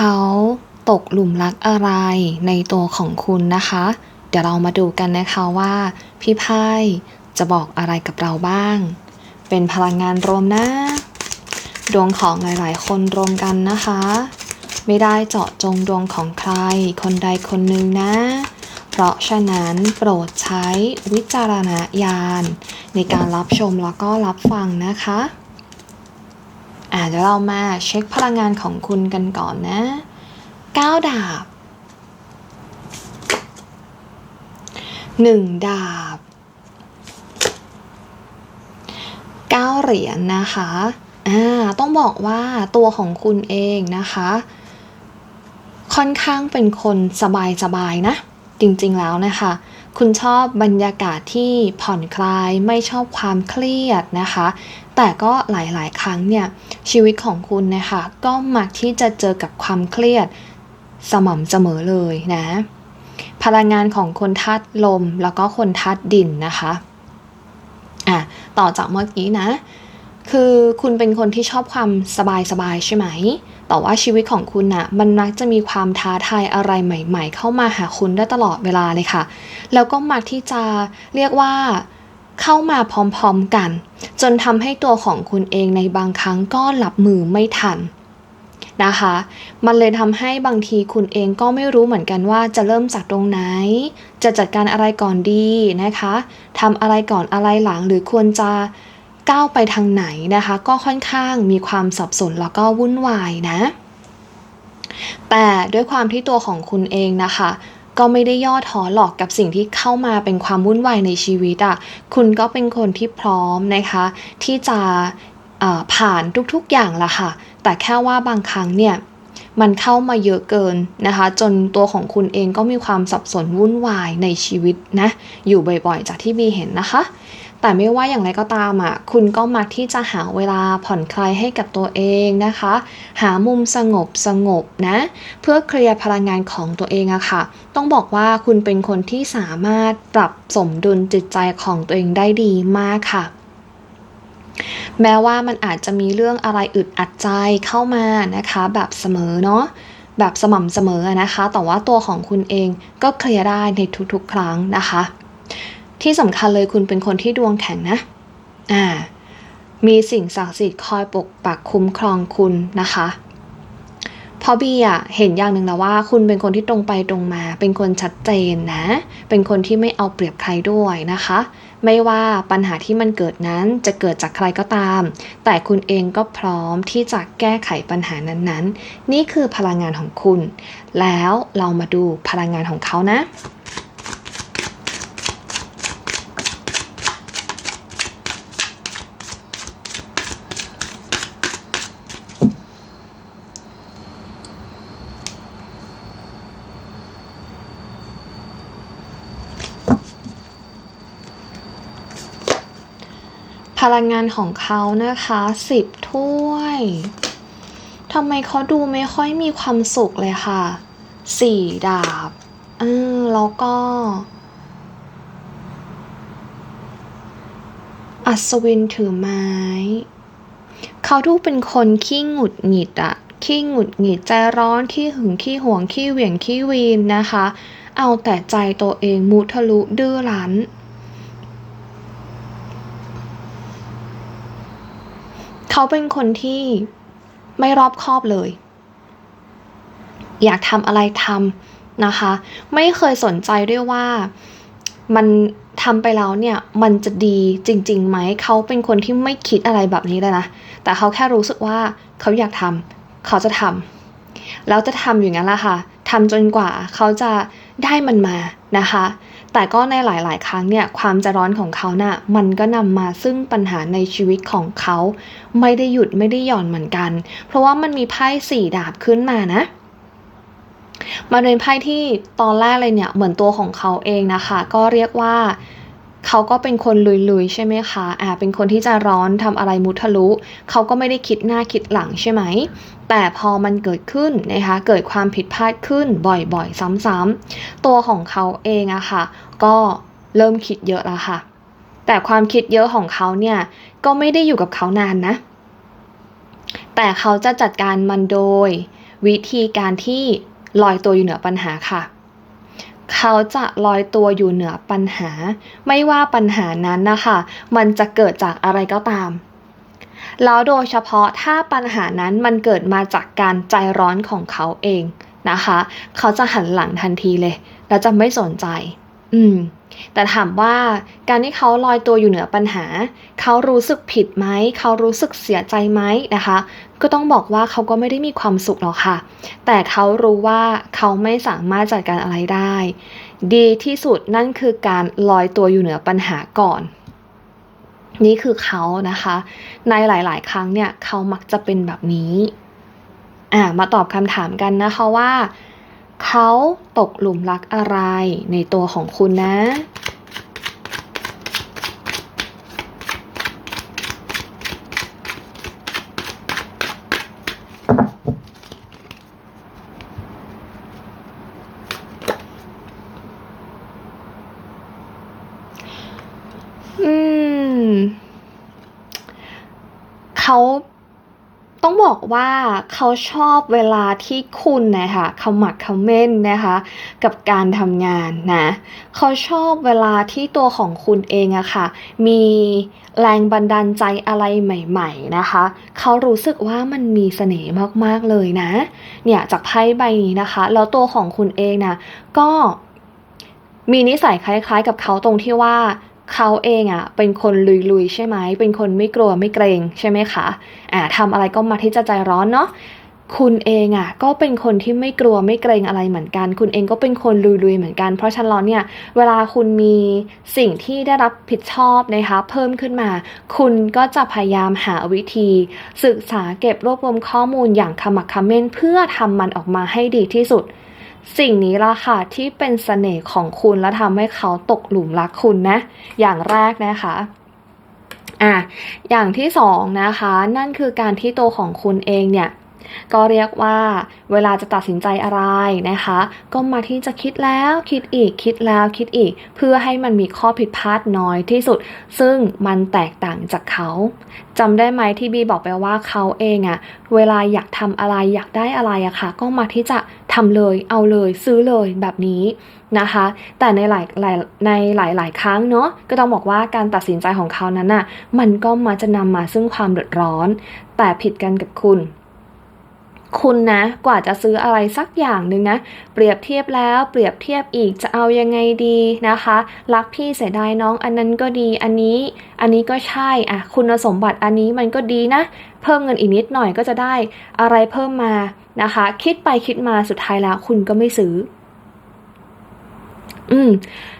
เขาตกหลุมรักอะไรในตัวของคุณนะคะ เดี๋ยวเรามาดูกันนะคะว่า พี่ไพ่จะบอกอะไรกับเราบ้าง เป็นพลังงานรวมนะ ดวงของหลายๆ คนรวมกันนะคะ ไม่ได้เจาะจงดวงของใคร คนใดคนหนึ่งนะ เพราะฉะนั้นโปรดใช้วิจารณญาณในการรับชมแล้วก็รับฟังนะคะ อ่าเดี๋ยวเรามาเช็คพลังงานของคุณกันก่อนนะก้าดาบหนึ่งดาบเก้าเหรียญนะคะอ่าต้องบอกว่าตัวของคุณเองนะคะ ค่อนข้างเป็นคนสบายๆนะ จริงๆแล้วนะคะ คุณชอบบรรยากาศที่ผ่อนคลายไม่ชอบความเครียดนะคะ แต่ก็หลายๆ ครั้งเนี่ยชีวิตของคุณนะคะก็มักที่จะเจอกับความเครียดสม่ำเสมอเลยนะ พลังงานของคนธาตุลมแล้วก็คนธาตุดินนะคะอะต่อจากเมื่อกี้นะ คือคุณเป็นคนที่ชอบความสบายๆใช่ไหม แต่ว่าชีวิตของคุณนะ่ะมันมักจะมีความท้าทายอะไรใหม่ ๆ เข้ามาหาคุณได้ตลอดเวลาเลยค่ะ แล้วก็มักที่จะเรียกว่าเข้ามาพร้อมๆกัน จนทำให้ตัวของคุณเองในบางครั้งก็หลับมือไม่ทันนะคะ มันเลยทำให้บางทีคุณเองก็ไม่รู้เหมือนกันว่าจะเริ่มจากตรงไหน จะจัดการอะไรก่อนดีนะคะทำอะไรก่อนอะไรหลังหรือควรจะ ก้าวไปทางไหนนะคะ ก็ค่อนข้างมีความสับสนแล้วก็วุ่นวายนะ แต่ด้วยความที่ตัวของคุณเองนะคะก็ไม่ได้ย่อท้อหรอกกับสิ่งที่เข้ามาเป็นความวุ่นวายในชีวิตอะ่ะ คุณก็เป็นคนที่พร้อมนะคะ ที่จะผ่านทุกๆอย่างละค่ะ แต่แค่ว่าบางครั้งเนี่ย มันเข้ามาเยอะเกินนะคะ จนตัวของคุณเองก็มีความสับสนวุ่นวายในชีวิตนะ อยู่บ่อยๆ จากที่บีเห็นนะคะ แต่ไม่ว่าอย่างไรก็ตามอะคุณก็มักที่จะหาเวลาผ่อนคลายให้กับตัวเองนะคะ หามุมสงบสงบนะ เพื่อเคลียร์พลังงานของตัวเองอะค่ะ ต้องบอกว่าคุณเป็นคนที่สามารถปรับสมดุลจิตใจของตัวเองได้ดีมากค่ะแม้ว่ามันอาจจะมีเรื่องอะไรอึดอัดใจเข้ามานะคะ แบบเสมอเนาะแบบสม่ำเสมอนะคะ แต่ว่าตัวของคุณเองก็เคลียร์ได้ในทุกๆ ครั้งนะคะ ที่สำคัญเลยคุณเป็นคนที่ดวงแข็งนะ อ่า มีสิ่งศักดิ์สิทธิ์คอยปกปักคุ้มครองคุณนะคะพราะบีอะเห็นอย่างหนึ่งแล้วว่า คุณเป็นคนที่ตรงไปตรงมา เป็นคนชัดเจนนะ เป็นคนที่ไม่เอาเปรียบใครด้วยนะคะ ไม่ว่าปัญหาที่มันเกิดนั้นจะเกิดจากใครก็ตาม แต่คุณเองก็พร้อมที่จะแก้ไขปัญหานั้นๆ นี่คือพลังงานของคุณ แล้วเรามาดูพลังงานของเขานะ พลังงานของเขานะคะสิบถ้วยทำไมเขาดูไม่ค่อยมีความสุขเลยค่ะสี่ดาบเออแล้วก็ อัศวินถือไม้ เขาดูเป็นคนขี้หงุดหงิดอะขี้หงุดหงิดใจร้อนขี้หึงขี้หวงขี้เหวี่ยงขี้วีนนะคะ เอาแต่ใจตัวเองมุทะลุดื้อรั้น เขาเป็นคนที่ไม่รอบคอบเลย อยากทำอะไรทำนะคะ ไม่เคยสนใจด้วยว่ามันทำไปแล้วเนี่ยมันจะดีจริงๆไหมเขาเป็นคนที่ไม่คิดอะไรแบบนี้เลยนะ แต่เขาแค่รู้สึกว่าเขาอยากทำเขาจะทำแล้วจะทำอย่างนั้นแหละค่ะทำจนกว่าเขาจะได้มันมานะคะ แต่ก็ในหลาย ๆ ครั้งเนี่ยความจะร้อนของเขานะ่ะมันก็นำมาซึ่งปัญหาในชีวิตของเขา ไม่ได้หยุดไม่ได้หย่อนเหมือนกัน เพราะว่ามันมีไพ่สี่ดาบขึ้นมานะมันเป็นไพ่ที่ตอนแรกเลยเนี่ยเหมือนตัวของเขาเองนะคะ ก็เรียกว่า เขาก็เป็นคนลุยๆใช่ไหมคะอ่าเป็นคนที่จะร้อนทำอะไรมุทะลุ เขาก็ไม่ได้คิดหน้าคิดหลังใช่ไหม แต่พอมันเกิดขึ้นนะคะ เกิดความผิดพลาดขึ้นบ่อยๆ ซ้ำๆตัวของเขาเองอะค่ะ ก็เริ่มคิดเยอะแล้วค่ะ แต่ความคิดเยอะของเขาเนี่ย ก็ไม่ได้อยู่กับเขานานนะ แต่เขาจะจัดการมันโดย วิธีการที่ลอยตัวอยู่เหนือปัญหาค่ะ เขาจะลอยตัวอยู่เหนือปัญหา ไม่ว่าปัญหานั้นนะคะ มันจะเกิดจากอะไรก็ตาม แล้วโดยเฉพาะถ้าปัญหานั้นมันเกิดมาจากการใจร้อนของเขาเองนะคะ เขาจะหันหลังทันทีเลย แล้วจะไม่สนใจ อืม แต่ถามว่าการที่เขาลอยตัวอยู่เหนือปัญหา เขารู้สึกผิดไหม เขารู้สึกเสียใจไหมนะคะ ก็ต้องบอกว่าเขาก็ไม่ได้มีความสุขหรอกค่ะ แต่เขารู้ว่าเขาไม่สามารถจัดการอะไรได้ ดีที่สุดนั่นคือการลอยตัวอยู่เหนือปัญหาก่อน นี่คือเขานะคะ ในหลาย ๆ ครั้งเนี่ยเขามักจะเป็นแบบนี้ อ่ามาตอบคำถามกันนะคะว่า เขาตกหลุมรักอะไรในตัวของคุณนะ อืม เขา ต้องบอกว่าเขาชอบเวลาที่คุณนะคะเขาหมักเขาเม่นนะคะ กับการทำงานนะเขาชอบเวลาที่ตัวของคุณเองอะค่ะ มีแรงบันดาลใจอะไรใหม่ ๆนะคะ เขารู้สึกว่ามันมีเสน่ห์มากๆเลยนะ เนี่ยจากไพ่ใบนี้นะคะ แล้วตัวของคุณเองนะก็มีนิสัยคล้ายๆกับเขาตรงที่ว่า เขาเองอะ่ะเป็นคนลุยๆใช่ไหม เป็นคนไม่กลัวไม่เกรงใช่ไหมคะอ่าทำอะไรก็มาที่จะใจร้อนเนาะคุณเองอะ่ะก็เป็นคนที่ไม่กลัวไม่เกรงอะไรเหมือนกัน คุณเองก็เป็นคนลุยๆเหมือนกัน เพราะฉะนั้นเนี่ยเวลาคุณมีสิ่งที่ได้รับผิดชอบนะคะเพิ่มขึ้นมา คุณก็จะพยายามหาวิธี ศึกษาเก็บรวบรวมข้อมูลอย่างขมักขม้นเพื่อทำมันออกมาให้ดีที่สุด สิ่งนี้ละค่ะที่เป็นเสน่ห์ของคุณและทำให้เขาตกหลุมรักคุณนะ อย่างแรกนะคะอะอย่างที่สองนะคะ นั่นคือการที่ตัวของคุณเองเนี่ยก็เรียกว่าเวลาจะตัดสินใจอะไรนะคะ ก็มาที่จะคิดแล้วคิดอีกคิดแล้วคิดอีก เพื่อให้มันมีข้อผิดพลาดน้อยที่สุด ซึ่งมันแตกต่างจากเขาจำได้ไหมที่บีบอกไปว่าเขาเองอะเวลาอยากทำอะไรอยากได้อะไรอะค่ะ ก็มาที่จะ ทำเลยเอาเลยซื้อเลยแบบนี้นะคะ แต่ในหลายหลายในหลายหลายครั้งเนาะก็ต้องบอกว่าการตัดสินใจของเขานั้นน่ะมันก็มาจะนำมาซึ่งความเดือดร้อน แต่ผิดกันกับคุณคุณนะกว่าจะซื้ออะไรสักอย่างหนึ่งนะ เปรียบเทียบแล้วเปรียบเทียบอีกจะเอายังไงดีนะคะ รักพี่เสียดายน้องอันนั้นก็ดีอันนี้ อันนี้ก็ใช่อะคุณสมบัติอันนี้มันก็ดีนะ เพิ่มเงินอีกนิดหน่อยก็จะได้อะไรเพิ่มมา นะคะ คิดไปคิดมาสุดท้ายแล้วคุณก็ไม่ซื้อ อืม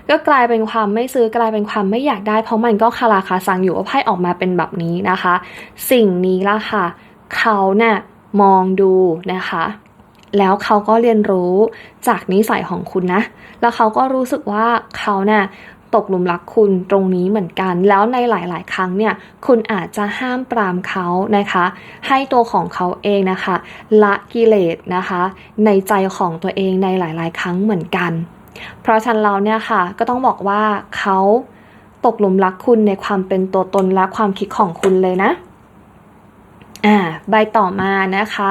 ก็กลายเป็นความไม่ซื้อกลายเป็นความไม่อยากได้ เพราะมันก็คาราคาซังอยู่ว่าไพ่ออกมาเป็นแบบนี้นะคะ สิ่งนี้ละค่ะ เขาเนี่ยมองดูนะคะแล้วเขาก็เรียนรู้จากนิสัยของคุณนะ แล้วเขาก็รู้สึกว่าเขาเนี่ย ตกหลุมรักคุณตรงนี้เหมือนกัน แล้วในหลาย ๆ ครั้งเนี่ยคุณอาจจะห้ามปรามเขานะคะ ให้ตัวของเขาเองนะคะ ละกิเลสนะคะ ในใจของตัวเองในหลาย ๆ ครั้งเหมือนกัน เพราะฉะนั้นเราเนี่ยค่ะก็ต้องบอกว่าเขาตกหลุมรักคุณในความเป็นตัวตนและความคิดของคุณเลยนะอ่าใบต่อมานะคะ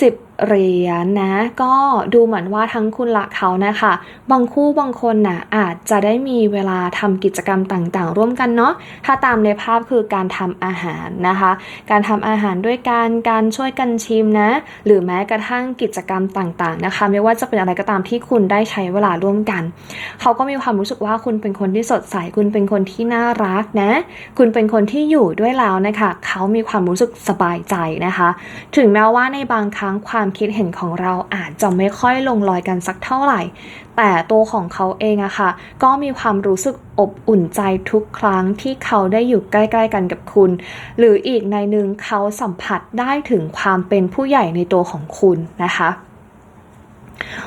สิบเหรียญนะก็ดูเหมือนว่าทั้งคุณและเขานะคะ บางคู่บางคนน่ะอาจจะได้มีเวลาทำกิจกรรมต่างๆ ร่วมกันเนาะถ้าตามในภาพคือการทำอาหารนะคะ การทำอาหารด้วยการการช่วยกันชิมนะ หรือแม้กระทั่งกิจกรรมต่างๆนะคะ ไม่ว่าจะเป็นอะไรก็ตามที่คุณได้ใช้เวลาร่วมกัน เขาก็มีความรู้สึกว่าคุณเป็นคนที่สดใสคุณเป็นคนที่น่ารักนะ คุณเป็นคนที่อยู่ด้วยแล้วนะคะ เขามีความรู้สึกสบายใจนะคะ ถึงแม้ว่าในบางครั้งความความคิดเห็นของเราอาจจะไม่ค่อยลงรอยกันสักเท่าไหร่ แต่ตัวของเขาเองอะค่ะ ก็มีความรู้สึกอบอุ่นใจทุกครั้งที่เขาได้อยู่ใกล้ๆกันกับคุณ หรืออีกในหนึ่งเขาสัมผัสได้ถึงความเป็นผู้ใหญ่ในตัวของคุณนะคะ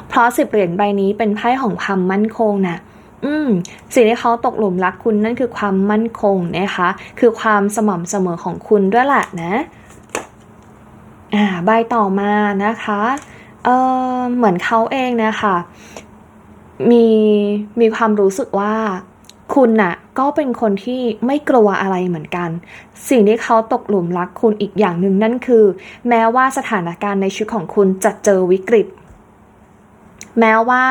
เพราะสิบเหรียญใบนี้เป็นไพ่ของความมั่นคงนะอืมสิ่งที่เขาตกหลุมรักคุณนั่นคือความมั่นคงนะคะ คือความสม่ำเสมอของคุณด้วยแหละนะ อ่าใบต่อมานะคะเออเหมือนเขาเองนะคะมีมีความรู้สึกว่าคุณน่ะก็เป็นคนที่ไม่กลัวอะไรเหมือนกัน สิ่งที่เขาตกหลุมรักคุณอีกอย่างหนึ่งนั่นคือ แม้ว่าสถานการณ์ในชีวิตของคุณจะเจอวิกฤต แม้ว่า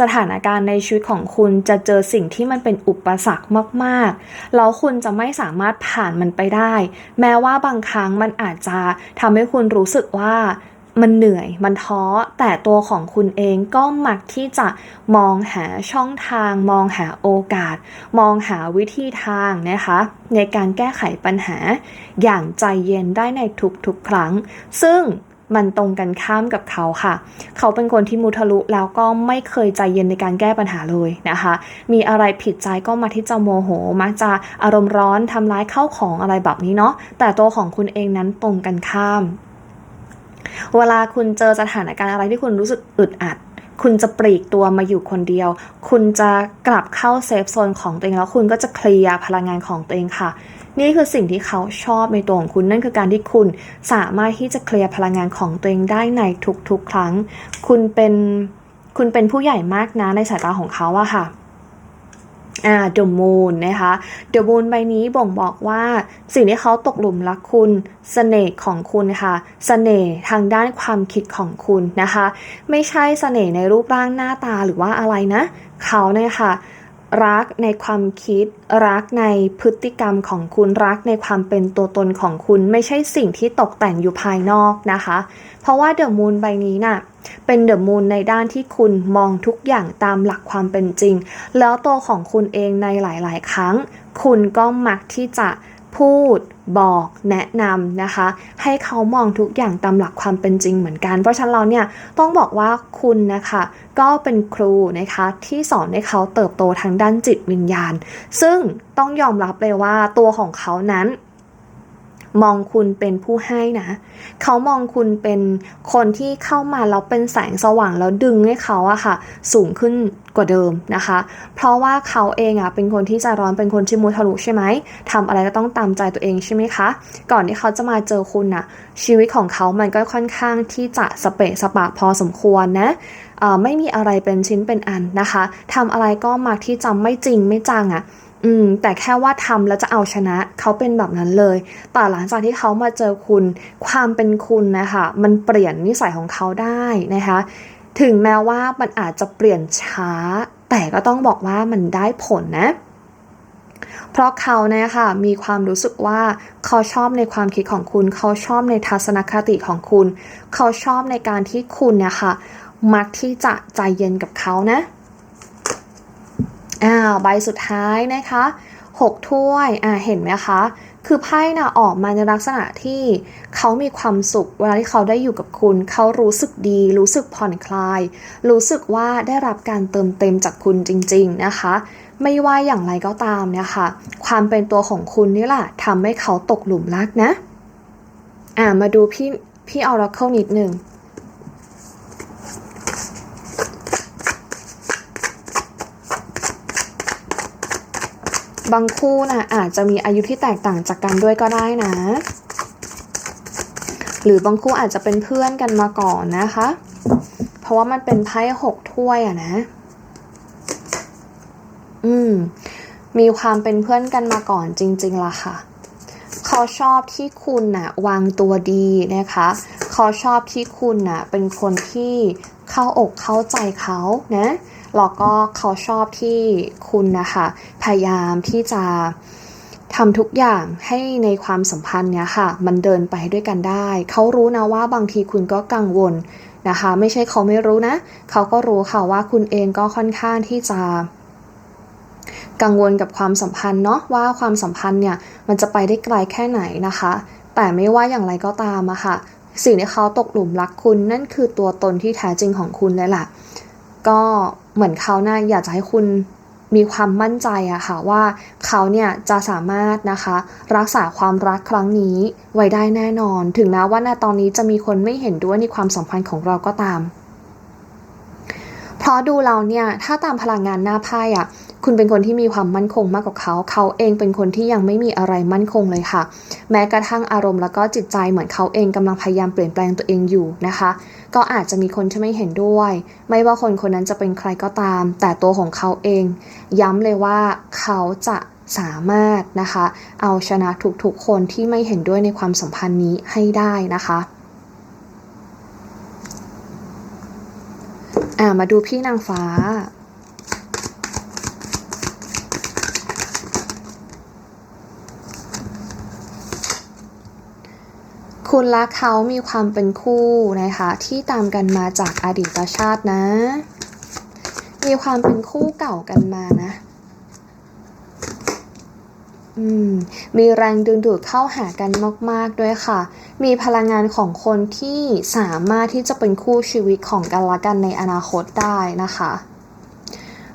สถานการณ์ในชีวิตของคุณจะเจอสิ่งที่มันเป็นอุปสรรคมากๆ แล้วคุณจะไม่สามารถผ่านมันไปได้ แม้ว่าบางครั้งมันอาจจะทำให้คุณรู้สึกว่ามันเหนื่อย มันท้อ แต่ตัวของคุณเองก็มักที่จะมองหาช่องทาง มองหาโอกาส มองหาวิธีทางนะคะ ในการแก้ไขปัญหาอย่างใจเย็นได้ในทุกๆครั้ง ซึ่ง มันตรงกันข้ามกับเขาค่ะ เขาเป็นคนที่มุทะลุแล้วก็ไม่เคยใจเย็นในการแก้ปัญหาเลยนะคะ มีอะไรผิดใจก็มาที่จะโมโห มักจะอารมณ์ร้อนทำร้ายเข้าของอะไรแบบนี้เนาะ แต่ตัวของคุณเองนั้นตรงกันข้าม เวลาคุณเจอสถานการณ์อะไรที่คุณรู้สึกอึดอัดคุณจะปลีกตัวมาอยู่คนเดียว คุณจะกลับเข้าเซฟโซนของตัวเองแล้วคุณก็จะเคลียร์พลังงานของตัวเองค่ะ นี่คือสิ่งที่เขาชอบในตัวของคุณนั่นคือการที่คุณสามารถที่จะเคลียร์พลังงานของตัวเองได้ในทุกๆ ครั้ง คุณเป็นคุณเป็นผู้ใหญ่มากนะในสายตาของเขาอะค่ะอ่า The Moon นะคะ The Moon ใบนี้บ่งบอกว่าสิ่งที่เขาตกหลุมรักคุณเสน่ห์ของคุณค่ะเสน่ห์ทางด้านความคิดของคุณนะคะ ไม่ใช่เสน่ห์ในรูปร่างหน้าตาหรือว่าอะไรนะ เขาเนี่ยค่ะ รักในความคิด รักในพฤติกรรมของคุณรักในความเป็นตัวตนของคุณ ไม่ใช่สิ่งที่ตกแต่งอยู่ภายนอกนะคะ เพราะว่าเดอะมูนใบนี้น่ะเป็นเดอะมูนในด้านที่คุณมองทุกอย่างตามหลักความเป็นจริง แล้วตัวของคุณเองในหลาย ๆ ครั้ง คุณก็มักที่จะพูด บอกแนะนำนะคะ ให้เขามองทุกอย่างตามหลักความเป็นจริงเหมือนกัน เพราะฉะนั้นเราเนี่ยต้องบอกว่าคุณนะคะ ก็เป็นครูนะคะที่สอนให้เขาเติบโตทางด้านจิตวิญญาณ ซึ่งต้องยอมรับเลยว่าตัวของเขานั้น มองคุณเป็นผู้ให้นะ เขามองคุณเป็นคนที่เข้ามาแล้วเป็นแสงสว่างแล้วดึงให้เขาอะค่ะ สูงขึ้นกว่าเดิมนะคะ เพราะว่าเขาเองอะเป็นคนที่ใจร้อนเป็นคนที่มุทะลุใช่ไหมทำอะไรก็ต้องตามใจตัวเองใช่ไหมคะ ก่อนที่เขาจะมาเจอคุณอะชีวิตของเขามันก็ค่อนข้างที่จะสเปะสปะพอสมควรนะไม่มีอะไรเป็นชิ้นเป็นอันนะคะทำอะไรก็มักที่จะไม่จริงไม่จังอะ อืมแต่แค่ว่าทำแล้วจะเอาชนะเขาเป็นแบบนั้นเลย แต่หลังจากที่เขามาเจอคุณ ความเป็นคุณนะคะมันเปลี่ยนนิสัยของเขาได้นะคะ ถึงแม้ว่ามันอาจจะเปลี่ยนช้า แต่ก็ต้องบอกว่ามันได้ผลนะ เพราะเขาเนี่ยค่ะมีความรู้สึกว่าเขาชอบในความคิดของคุณ เขาชอบในทัศนคติของคุณ เขาชอบในการที่คุณเนี่ยค่ะมักที่จะใจเย็นกับเขานะ อ้าวใบสุดท้ายนะคะหกถ้วยอ่าเห็นไหมคะ คือไพ่น่ะออกมาในลักษณะที่เขามีความสุขเวลาที่เขาได้อยู่กับคุณ เขารู้สึกดี รู้สึกผ่อนคลาย รู้สึกว่าได้รับการเติมเต็มจากคุณจริง ๆนะคะ ไม่ว่าอย่างไรก็ตามเนี่ยค่ะ ความเป็นตัวของคุณนี่แหละทำให้เขาตกหลุมรักนะ อ่ามาดูพี่พี่ออร์เคิลนิดหนึ่ง บางคู่นะอาจจะมีอายุที่แตกต่างจากกันด้วยก็ได้นะ หรือบางคู่อาจจะเป็นเพื่อนกันมาก่อนนะคะ เพราะว่ามันเป็นไพ่หกถ้วยอะนะ อืม มีความเป็นเพื่อนกันมาก่อนจริงๆล่ะค่ะเขาชอบที่คุณน่ะวางตัวดีนะคะเขาชอบที่คุณน่ะเป็นคนที่เข้าอกเข้าใจเขานะ แล้วก็เขาชอบที่คุณนะคะพยายามที่จะทำทุกอย่างให้ในความสัมพันธ์เนี้ยค่ะ มันเดินไปด้วยกันได้ เขารู้นะว่าบางทีคุณก็กังวลนะคะ ไม่ใช่เขาไม่รู้นะ เขาก็รู้ค่ะว่าคุณเองก็ค่อนข้างที่จะ กังวลกับความสัมพันธ์เนาะว่าความสัมพันธ์เนี่ยมันจะไปได้ไกลแค่ไหนนะคะ แต่ไม่ว่าอย่างไรก็ตามอะค่ะ สิ่งที่เขาตกหลุมรักคุณนั่นคือตัวตนที่แท้จริงของคุณเลยล่ะ ก็ เหมือนเขานะ่าอยากจะให้คุณมีความมั่นใจอะค่ะว่าเขาเนี่ยจะสามารถนะคะ รักษาความรักครั้งนี้ไว้ได้แน่นอน ถึงแม้ว่าณตอนนี้จะมีคนไม่เห็นด้วยในความสัมพันธ์ของเราก็ตาม เพราะดูเราเนี่ยถ้าตามพลังงานหน้าไพ่อะคุณเป็นคนที่มีความมั่นคงมากกว่าเขา เขาเองเป็นคนที่ยังไม่มีอะไรมั่นคงเลยค่ะ แม้กระทั่งอารมณ์แล้วก็จิตใจเหมือนเขาเองกำลังพยายามเปลี่ยนแปลงตัวเองอยู่นะคะ ก็อาจจะมีคนที่ไม่เห็นด้วย ไม่ว่าคนคนนั้นจะเป็นใครก็ตาม แต่ตัวของเขาเอง ย้ำเลยว่าเขาจะสามารถนะคะ เอาชนะทุกๆคนที่ไม่เห็นด้วยในความสัมพันธ์นี้ให้ได้นะคะ อ่ามาดูพี่นางฟ้า คุณและเขามีความเป็นคู่นะคะ ที่ตามกันมาจากอดีตชาตินะ มีความเป็นคู่เก่ากันมานะ มีแรงดึงดูดเข้าหากันมาก ๆ ด้วยค่ะ มีพลังงานของคนที่สามารถที่จะเป็นคู่ชีวิตของกันและกันในอนาคตได้นะคะ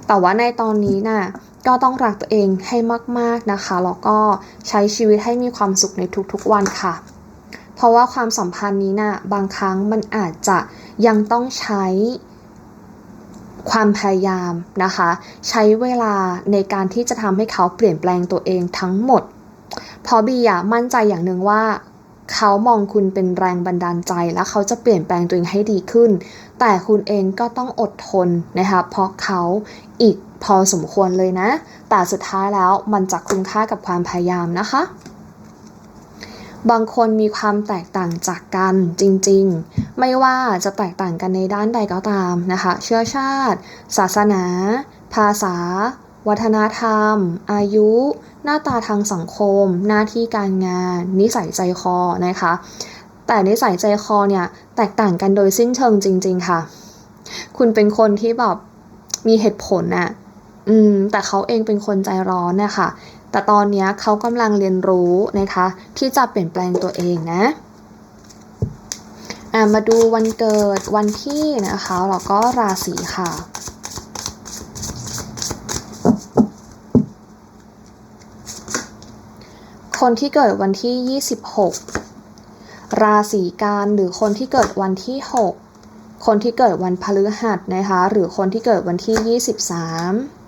แต่ว่าในตอนนี้น่ะก็ต้องรักตัวเองให้มาก ๆ นะคะ แล้วก็ใช้ชีวิตให้มีความสุขในทุก ๆ วันค่ะ เพราะว่าความสัมพันธ์นี้น่ะบางครั้งมันอาจจะยังต้องใช้ ความพยายามนะคะ ใช้เวลาในการที่จะทำให้เขาเปลี่ยนแปลงตัวเองทั้งหมดเพราะบีอะมั่นใจอย่างหนึ่งว่า เขามองคุณเป็นแรงบันดาลใจและเขาจะเปลี่ยนแปลงตัวเองให้ดีขึ้น แต่คุณเองก็ต้องอดทนนะคะ เพราะเขาอีกพอสมควรเลยนะ แต่สุดท้ายแล้วมันจะคุ้มค่ากับความพยายามนะคะ บางคนมีความแตกต่างจากกันจริงๆ ไม่ว่าจะแตกต่างกันในด้านใดก็ตามนะคะ เชื้อชาติ ศาสนา ภาษา วัฒนธรรม อายุ หน้าตาทางสังคม หน้าที่การงาน นิสัยใจคอนะคะ แต่นิสัยใจคอเนี่ยแตกต่างกันโดยสิ้นเชิงจริง ๆค่ะ คุณเป็นคนที่แบบมีเหตุผลน่ะอืมแต่เขาเองเป็นคนใจร้อนนี่ยค่ะ แต่ตอนนี้เขากำลังเรียนรู้นะคะ ที่จะเปลี่ยนแปลงตัวเองนะมาดูวันเกิดวันที่นะคะแล้วก็ราศีค่ะคนที่เกิดวันที่ 26 ราศีกันหรือคนที่เกิดวันที่ 6 คนที่เกิดวันพฤหัสนะคะ หรือคนที่เกิดวันที่ 23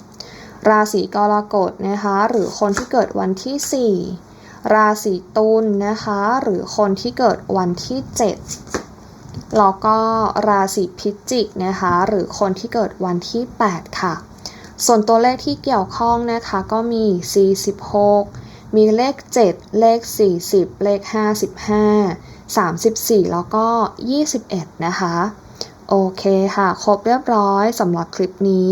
ราศีกรกฎนะคะ หรือคนที่เกิดวันที่ 4 ราศีตุลนะคะ หรือคนที่เกิดวันที่ 7 แล้วก็ราศีพิจิกนะคะ หรือคนที่เกิดวันที่ 8 ค่ะ ส่วนตัวเลขที่เกี่ยวข้องนะคะก็มี 46 มีเลข 7 เลข 40 เลข 55 34 แล้วก็ 21 นะคะ โอเคค่ะ ครบเรียบร้อยสำหรับคลิปนี้